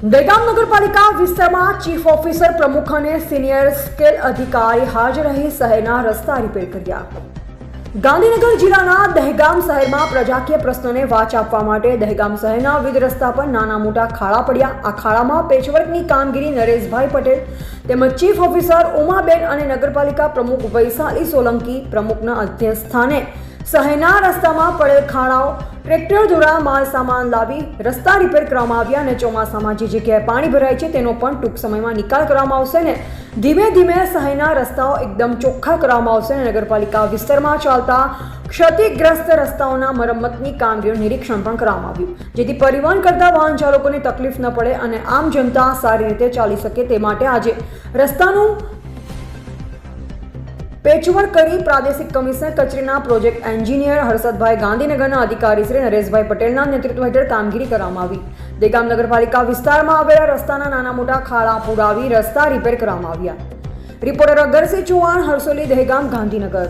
દહેગામ નગરપાલિકા વિસ્તારમાં chief officer પ્રમુખ અને સિનિયર સ્કેલ અધિકારી હાજર રહી શહેરના રસ્તા રિપેર કર્યા ગાંધીનગર જિલ્લાના દહેગામ શહેરમાં પ્રજાકીય પ્રશ્નોને વાચ આપવા માટે દહેગામ શહેરના વિવિધ રસ્તા પર નાના મોટા ખાડા પડ્યા. આ ખાડામાં પેચવર્કની કામગીરી નરેશભાઈ પટેલ તેમજ ચીફ ઓફિસર ઉમાબેન અને નગરપાલિકા પ્રમુખ વૈશાલી સોલંકી પ્રમુખના અધ્યક્ષ સ્થાને શહેરના રસ્તામાં પડેલ ખાડાઓ ટ્રેક્ટર દ્વારા માલ સામાન લાવી રસ્તા રિપેર કરવામાં આવ્યા અને ચોમાસામાં જે જગ્યાએ પાણી ભરાય છે તેનો પણ ટૂંક સમયમાં નિકાલ કરવામાં આવશે ને ધીમે ધીમે શહેરના રસ્તાઓ એકદમ ચોખ્ખા કરવામાં આવશે અને નગરપાલિકા વિસ્તારમાં ચાલતા ક્ષતિગ્રસ્ત રસ્તાઓના મરમ્મતની કામગીરીનું નિરીક્ષણ પણ કરવામાં આવ્યું. જેથી પરિવહન કરતા વાહન ચાલકોને તકલીફ ન પડે અને આમ જનતા સારી રીતે ચાલી શકે તે માટે આજે રસ્તાનું પેચવર્ક કરી પ્રાદેશિક કમિશનર કચેરીના પ્રોજેક્ટ એન્જિનિયર હર્ષદભાઈ ગાંધીનગરના અધિકારી શ્રી નરેશભાઈ પટેલના નેતૃત્વ હેઠળ કામગીરી કરવામાં આવી. દેગામ નગરપાલિકા વિસ્તારમાં આવેલા રસ્તાના નાના મોટા ખાડા પુરાવી રસ્તા રિપેર કરવામાં આવ્યા. રિપોર્ટર અગરસિંહ ચૌહાણ હર્સોલી દહેગામ, ગાંધીનગર.